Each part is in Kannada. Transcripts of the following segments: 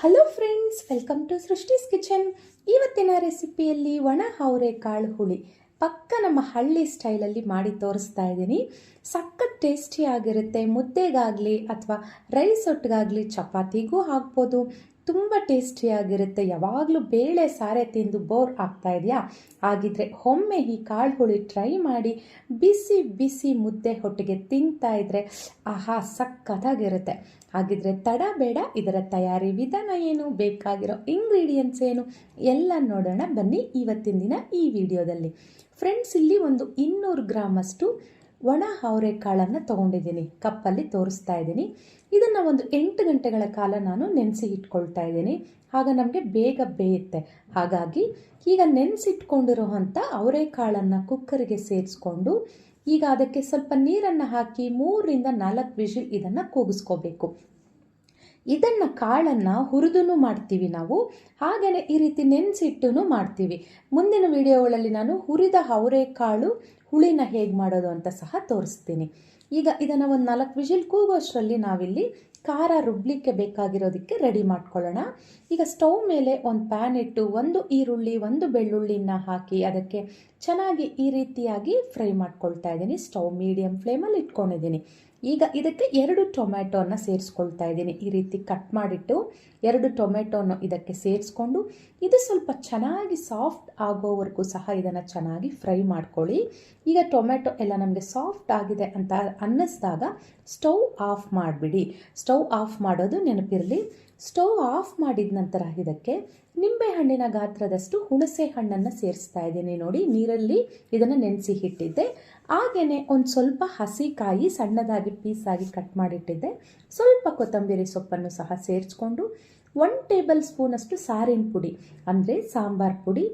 Hello friends welcome to Srishti's kitchen ಇವತ್ತಿನ ರೆಸಿಪಿಯಲ್ಲಿ ಒಣ ಕಾಳು ಹುಳಿ. ಪಕ್ಕ ನಮ್ಮ ಹಳ್ಳಿ ಸ್ಟೈಲಲ್ಲಿ ಮಾಡಿ ತೋರಿಸ್ತಾ ಇದ್ದೀನಿ. ಸಖತ್ ಟೇಸ್ಟಿಯಾಗಿರುತ್ತೆ ಮುದ್ದೆಗಾಗಲಿ ಅಥವಾ ರೈಸ್ ಒಟ್ಟಿಗಾಗಲಿ ಚಪಾತಿಗೂ ಹಾಕ್ಬೋದು. ತುಂಬ ಟೇಸ್ಟಿಯಾಗಿರುತ್ತೆ ಯಾವಾಗಲೂ ಬೇಳೆ ಸಾರೆ ತಿಂದು ಬೋರ್ ಆಗ್ತಾ ಇದೆಯಾ? ಹಾಗಿದ್ರೆ ಒಮ್ಮೆ ಈ ಕಾಳು ಟ್ರೈ ಮಾಡಿ ಬಿಸಿ ಬಿಸಿ ಮುದ್ದೆ ಹೊಟ್ಟೆಗೆ ತಿಂತಾ ಇದ್ರೆ ಆಹಾ, ಸಖತ್ತಾಗಿರುತ್ತೆ. ಹಾಗಿದ್ರೆ ತಡ ಬೇಡ, ಇದರ ತಯಾರಿ ವಿಧಾನ ಏನು? ಬೇಕಾಗಿರೋ ಇಂಗ್ರೀಡಿಯೆಂಟ್ಸ್ ಏನು? ಎಲ್ಲ ನೋಡೋಣ ಬನ್ನಿ ಇವತ್ತಿನ ದಿನ ಈ ವಿಡಿಯೋದಲ್ಲಿ. ಫ್ರೆಂಡ್ಸ್ ಇಲ್ಲಿ ಒಂದು ಇನ್ನೂರು ಗ್ರಾಮಷ್ಟು ಒಣ ಅವರೆಕಾಳನ್ನು ತೊಗೊಂಡಿದ್ದೀನಿ. ಕಪ್ಪಲ್ಲಿ ತೋರಿಸ್ತಾ ಇದ್ದೀನಿ. ಇದನ್ನು ಒಂದು ಎಂಟು ಗಂಟೆಗಳ ಕಾಲ ನಾನು ನೆನೆಸಿ ಇಟ್ಕೊಳ್ತಾ ಇದ್ದೀನಿ. ಆಗ ನಮಗೆ ಬೇಗ ಬೇಯುತ್ತೆ. ಹಾಗಾಗಿ ಈಗ ನೆನೆಸಿಟ್ಕೊಂಡಿರುವಂಥ ಅವರೆಕಾಳನ್ನು ಕುಕ್ಕರ್ಗೆ ಸೇರಿಸ್ಕೊಂಡು ಈಗ ಅದಕ್ಕೆ ಸ್ವಲ್ಪ ನೀರನ್ನು ಹಾಕಿ ಮೂರರಿಂದ ನಾಲ್ಕು ವಿಷಿಲ್ ಇದನ್ನು ಕೂಗಿಸ್ಕೋಬೇಕು. ಇದನ್ನು ಕಾಳನ್ನು ಹುರಿದೂ ಮಾಡ್ತೀವಿ ನಾವು. ಹಾಗೆಯೇ ಈ ರೀತಿ ನೆನೆಸಿಟ್ಟು ಮಾಡ್ತೀವಿ. ಮುಂದಿನ ವಿಡಿಯೋಗಳಲ್ಲಿ ನಾನು ಹುರಿದ ಅವರೆಕಾಳು ಹುಳಿನ ಹೇಗೆ ಮಾಡೋದು ಅಂತ ಸಹ ತೋರಿಸ್ತೀನಿ. ಈಗ ಇದನ್ನು ಒಂದು ನಾಲ್ಕು ವಿಷಿಲ್ ಕೂಗೋಷ್ಟರಲ್ಲಿ ನಾವಿಲ್ಲಿ ಖಾರ ರುಬ್ಲಿಕ್ಕೆ ಬೇಕಾಗಿರೋದಕ್ಕೆ ರೆಡಿ ಮಾಡ್ಕೊಳ್ಳೋಣ. ಈಗ ಸ್ಟೌವ್ ಮೇಲೆ ಒಂದು ಪ್ಯಾನ್ ಇಟ್ಟು ಒಂದು ಈರುಳ್ಳಿ, ಒಂದು ಬೆಳ್ಳುಳ್ಳಿನ ಹಾಕಿ ಅದಕ್ಕೆ ಚೆನ್ನಾಗಿ ಈ ರೀತಿಯಾಗಿ ಫ್ರೈ ಮಾಡ್ಕೊಳ್ತಾ ಇದ್ದೀನಿ. ಸ್ಟವ್ ಮೀಡಿಯಮ್ ಫ್ಲೇಮಲ್ಲಿ ಇಟ್ಕೊಂಡಿದ್ದೀನಿ. ಈಗ ಇದಕ್ಕೆ ಎರಡು ಟೊಮ್ಯಾಟೋನ ಸೇರಿಸ್ಕೊಳ್ತಾ ಇದ್ದೀನಿ. ಈ ರೀತಿ ಕಟ್ ಮಾಡಿಟ್ಟು ಎರಡು ಟೊಮ್ಯಾಟೋನ ಇದಕ್ಕೆ ಸೇರಿಸ್ಕೊಂಡು ಇದು ಸ್ವಲ್ಪ ಚೆನ್ನಾಗಿ ಸಾಫ್ಟ್ ಆಗೋವರೆಗೂ ಸಹ ಇದನ್ನು ಚೆನ್ನಾಗಿ ಫ್ರೈ ಮಾಡ್ಕೊಳ್ಳಿ. ಈಗ ಟೊಮೆಟೊ ಎಲ್ಲ ನಮಗೆ ಸಾಫ್ಟ್ ಆಗಿದೆ ಅಂತ ಅನ್ನಿಸ್ದಾಗ ಸ್ಟವ್ ಆಫ್ ಮಾಡಿಬಿಡಿ. ಸ್ಟವ್ ಆಫ್ ಮಾಡೋದು ನೆನಪಿರಲಿ. ಸ್ಟೌವ್ ಆಫ್ ಮಾಡಿದ ನಂತರ ಇದಕ್ಕೆ ನಿಂಬೆ ಹಣ್ಣಿನ ಗಾತ್ರದಷ್ಟು ಹುಣಸೆ ಹಣ್ಣನ್ನು ಸೇರಿಸ್ತಾ ಇದ್ದೀನಿ ನೋಡಿ, ನೀರಲ್ಲಿ ಇದನ್ನು ನೆನೆಸಿ ಇಟ್ಟಿದ್ದೆ ಹಾಗೆಯೇ ಒಂದು ಸ್ವಲ್ಪ ಹಸಿ ಕಾಯಿ ಸಣ್ಣದಾಗಿ ಪೀಸಾಗಿ ಕಟ್ ಮಾಡಿಟ್ಟಿದ್ದೆ. ಸ್ವಲ್ಪ ಕೊತ್ತಂಬರಿ ಸೊಪ್ಪನ್ನು ಸಹ ಸೇರಿಸ್ಕೊಂಡು ಒನ್ ಟೇಬಲ್ ಸ್ಪೂನಷ್ಟು ಸಾರಿನ ಪುಡಿ, ಅಂದರೆ ಸಾಂಬಾರ್ ಪುಡಿ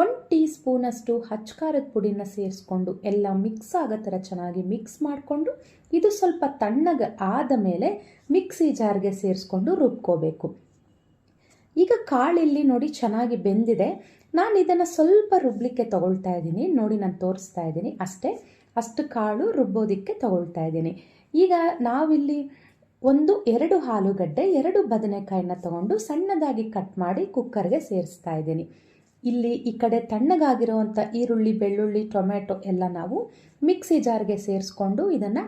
ಒನ್ ಟೀ ಸ್ಪೂನಷ್ಟು ಹಚ್ಕಾರದ ಪುಡಿನ ಸೇರಿಸ್ಕೊಂಡು ಎಲ್ಲ ಮಿಕ್ಸ್ ಆಗೋ ಥರ ಚೆನ್ನಾಗಿ ಮಿಕ್ಸ್ ಮಾಡಿಕೊಂಡು ಇದು ಸ್ವಲ್ಪ ತಣ್ಣಗೆ ಆದ ಮೇಲೆ ಮಿಕ್ಸಿ ಜಾರ್ಗೆ ಸೇರಿಸ್ಕೊಂಡು ರುಬ್ಕೋಬೇಕು. ಈಗ ಕಾಳಿಲ್ಲಿ ನೋಡಿ ಚೆನ್ನಾಗಿ ಬೆಂದಿದೆ. ನಾನು ಇದನ್ನು ಸ್ವಲ್ಪ ರುಬ್ಲಿಕ್ಕೆ ತಗೊಳ್ತಾ ಇದ್ದೀನಿ. ನೋಡಿ ನಾನು ತೋರಿಸ್ತಾ ಇದ್ದೀನಿ. ಅಷ್ಟೇ, ಅಷ್ಟು ಕಾಳು ರುಬ್ಬೋದಿಕ್ಕೆ ತಗೊಳ್ತಾ ಇದ್ದೀನಿ. ಈಗ ನಾವಿಲ್ಲಿ ಒಂದು ಎರಡು ಆಲೂಗಡ್ಡೆ, ಎರಡು ಬದನೆಕಾಯಿನ ತಗೊಂಡು ಸಣ್ಣದಾಗಿ ಕಟ್ ಮಾಡಿ ಕುಕ್ಕರ್ಗೆ ಸೇರಿಸ್ತಾ ಇದ್ದೀನಿ. ಇಲ್ಲಿ ಈ ಕಡೆ ತಣ್ಣಗಾಗಿರುವಂಥ ಈರುಳ್ಳಿ, ಬೆಳ್ಳುಳ್ಳಿ ಟೊಮೆಟೊ ಎಲ್ಲ ನಾವು ಮಿಕ್ಸಿ ಜಾರ್ಗೆ ಸೇರಿಸ್ಕೊಂಡು ಇದನ್ನು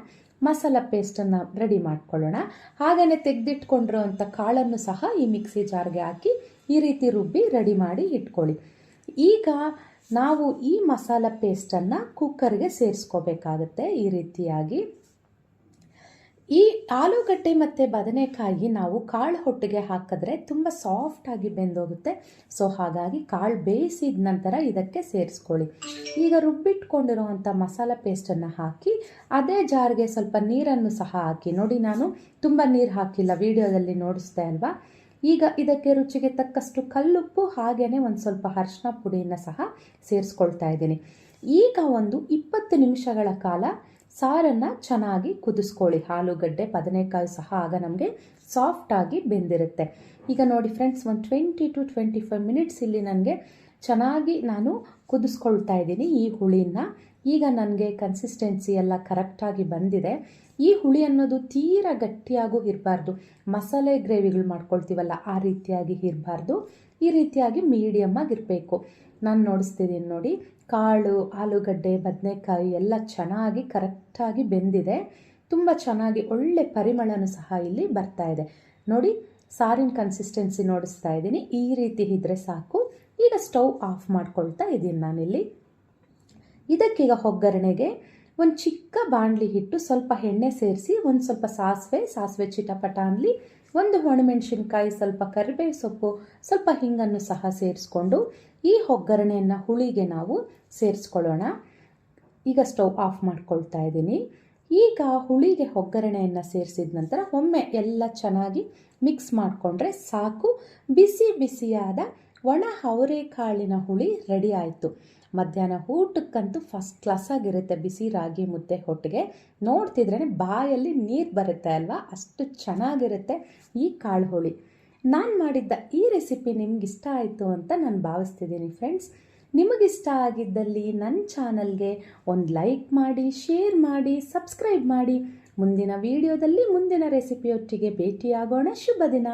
ಮಸಾಲ ಪೇಸ್ಟನ್ನು ರೆಡಿ ಮಾಡ್ಕೊಳ್ಳೋಣ. ಹಾಗೆಯೇ ತೆಗೆದಿಟ್ಕೊಂಡಿರುವಂಥ ಕಾಳನ್ನು ಸಹ ಈ ಮಿಕ್ಸಿ ಜಾರ್ಗೆ ಹಾಕಿ ಈ ರೀತಿ ರುಬ್ಬಿ ರೆಡಿ ಮಾಡಿ ಇಟ್ಕೊಳ್ಳಿ. ಈಗ ನಾವು ಈ ಮಸಾಲ ಪೇಸ್ಟನ್ನು ಕುಕ್ಕರ್ಗೆ ಸೇರಿಸ್ಕೋಬೇಕಾಗತ್ತೆ. ಈ ರೀತಿಯಾಗಿ ಈ ಆಲೂಗಡ್ಡೆ ಮತ್ತು ಬದನೆಕಾಯಿ ನಾವು ಕಾಳು ಹೊಟ್ಟೆಗೆ ಹಾಕಿದ್ರೆ ತುಂಬ ಸಾಫ್ಟಾಗಿ ಬೆಂದೋಗುತ್ತೆ. ಸೊ ಹಾಗಾಗಿ ಕಾಳು ಬೇಯಿಸಿದ ನಂತರ ಇದಕ್ಕೆ ಸೇರಿಸ್ಕೊಳ್ಳಿ. ಈಗ ರುಬ್ಬಿಟ್ಕೊಂಡಿರುವಂಥ ಮಸಾಲೆ ಪೇಸ್ಟನ್ನು ಹಾಕಿ, ಅದೇ ಜಾರ್ಗೆ ಸ್ವಲ್ಪ ನೀರನ್ನು ಸಹ ಹಾಕಿ. ನೋಡಿ ನಾನು ತುಂಬ ನೀರು ಹಾಕಿಲ್ಲ, ವಿಡಿಯೋದಲ್ಲಿ ನೋಡಿಸ್ದೆ ಅಲ್ವಾ? ಈಗ ಇದಕ್ಕೆ ರುಚಿಗೆ ತಕ್ಕಷ್ಟು ಕಲ್ಲುಪ್ಪು ಹಾಗೆಯೇ ಒಂದು ಸ್ವಲ್ಪ ಅರಿಶಿನ ಪುಡಿಯನ್ನು ಸಹ ಸೇರಿಸ್ಕೊಳ್ತಾ ಇದ್ದೀನಿ. ಈಗ ಒಂದು ಇಪ್ಪತ್ತು ನಿಮಿಷಗಳ ಕಾಲ ಸಾರನ್ನು ಚೆನ್ನಾಗಿ ಕುದಿಸ್ಕೊಳ್ಳಿ. ಆಲೂಗಡ್ಡೆ ಬದನೆಕಾಯಿ ಸಹ ಆಗ ನಮಗೆ ಸಾಫ್ಟಾಗಿ ಬೆಂದಿರುತ್ತೆ. ಈಗ ನೋಡಿ ಫ್ರೆಂಡ್ಸ್ ಒಂದು twenty to twenty five minutes ಇಲ್ಲಿ ನನಗೆ ಚೆನ್ನಾಗಿ ನಾನು ಕುದಿಸ್ಕೊಳ್ತಾ ಇದ್ದೀನಿ ಈ ಹುಳಿನ. ಈಗ ನನಗೆ ಕನ್ಸಿಸ್ಟೆನ್ಸಿ ಎಲ್ಲ ಕರೆಕ್ಟಾಗಿ ಬಂದಿದೆ. ಈ ಹುಳಿ ಅನ್ನೋದು ತೀರ ಗಟ್ಟಿಯಾಗೂ ಇರಬಾರ್ದು. ಮಸಾಲೆ ಗ್ರೇವಿಗಳು ಮಾಡ್ಕೊಳ್ತೀವಲ್ಲ ಆ ರೀತಿಯಾಗಿ ಇರಬಾರ್ದು. ಈ ರೀತಿಯಾಗಿ ಮೀಡಿಯಮ್ ಆಗಿರಬೇಕು ನಾನು ನೋಡಿಸ್ತಿದ್ದೀನಿ ನೋಡಿ, ಕಾಳು, ಆಲೂಗಡ್ಡೆ, ಬದನೆಕಾಯಿ ಎಲ್ಲ ಚೆನ್ನಾಗಿ ಕರೆಕ್ಟಾಗಿ ಬೆಂದಿದೆ. ತುಂಬ ಚೆನ್ನಾಗಿ ಒಳ್ಳೆ ಪರಿಮಳನೂ ಸಹ ಇಲ್ಲಿ ಬರ್ತಾ ಇದೆ. ನೋಡಿ, ಸಾರಿನ ಕನ್ಸಿಸ್ಟೆನ್ಸಿ ನೋಡಿಸ್ತಾ ಇದ್ದೀನಿ. ಈ ರೀತಿ ಇದ್ದರೆ ಸಾಕು. ಈಗ ಸ್ಟವ್ ಆಫ್ ಮಾಡ್ಕೊಳ್ತಾ ಇದ್ದೀನಿ ನಾನಿಲ್ಲಿ. ಇದಕ್ಕೀಗ ಒಗ್ಗರಣೆಗೆ ಒಂದು ಚಿಕ್ಕ ಬಾಣಲಿ ಹಿಟ್ಟು ಸ್ವಲ್ಪ ಎಣ್ಣೆ ಸೇರಿಸಿ, ಒಂದು ಸ್ವಲ್ಪ ಸಾಸಿವೆ ಸಾಸಿವೆ ಚಿಟಪಟ ಅನ್ನಲಿ ಒಂದು ಒಣಮೆಣಸಿನ್ಕಾಯಿ, ಸ್ವಲ್ಪ ಕರಿಬೇವು ಸೊಪ್ಪು, ಸ್ವಲ್ಪ ಹಿಂಗನ್ನು ಸಹ ಸೇರಿಸ್ಕೊಂಡು ಈ ಒಗ್ಗರಣೆಯನ್ನು ಹುಳಿಗೆ ನಾವು ಸೇರಿಸ್ಕೊಳ್ಳೋಣ. ಈಗ ಸ್ಟವ್ ಆಫ್ ಮಾಡ್ಕೊಳ್ತಾ ಇದ್ದೀನಿ. ಈಗ ಹುಳಿಗೆ ಒಗ್ಗರಣೆಯನ್ನು ಸೇರಿಸಿದ ನಂತರ ಒಮ್ಮೆ ಎಲ್ಲ ಚೆನ್ನಾಗಿ ಮಿಕ್ಸ್ ಮಾಡಿಕೊಂಡ್ರೆ ಸಾಕು. ಬಿಸಿ ಬಿಸಿಯಾದ ಒಣ ಅವರೆಕಾಳಿನ ಹುಳಿ ರೆಡಿ ಆಯಿತು. ಮಧ್ಯಾಹ್ನ ಊಟಕ್ಕಂತೂ ಫಸ್ಟ್ ಕ್ಲಾಸ್ ಆಗಿರುತ್ತೆ. ಬಿಸಿ ರಾಗಿ ಮುದ್ದೆ ಹೊಟ್ಟಿಗೆ ನೋಡ್ತಿದ್ರೇ ಬಾಯಲ್ಲಿ ನೀರು ಬರುತ್ತೆ ಅಲ್ವಾ? ಅಷ್ಟು ಚೆನ್ನಾಗಿರುತ್ತೆ ಈ ಕಾಳು ಹುಳಿ. ನಾನು ಮಾಡಿದ್ದ ಈ ರೆಸಿಪಿ ನಿಮ್ಗೆ ಇಷ್ಟ ಆಯಿತು ಅಂತ ನಾನು ಭಾವಿಸ್ತಿದ್ದೀನಿ ಫ್ರೆಂಡ್ಸ್ ನಿಮಗಿಷ್ಟ ಆಗಿದ್ದಲ್ಲಿ ನನ್ನ ಚಾನಲ್ಗೆ ಒಂದು ಲೈಕ್ ಮಾಡಿ ಶೇರ್ ಮಾಡಿ ಸಬ್ಸ್ಕ್ರೈಬ್ ಮಾಡಿ. ಮುಂದಿನ ವಿಡಿಯೋದಲ್ಲಿ ಮುಂದಿನ ರೆಸಿಪಿಯೊಟ್ಟಿಗೆ ಭೇಟಿಯಾಗೋಣ. ಶುಭ ದಿನ.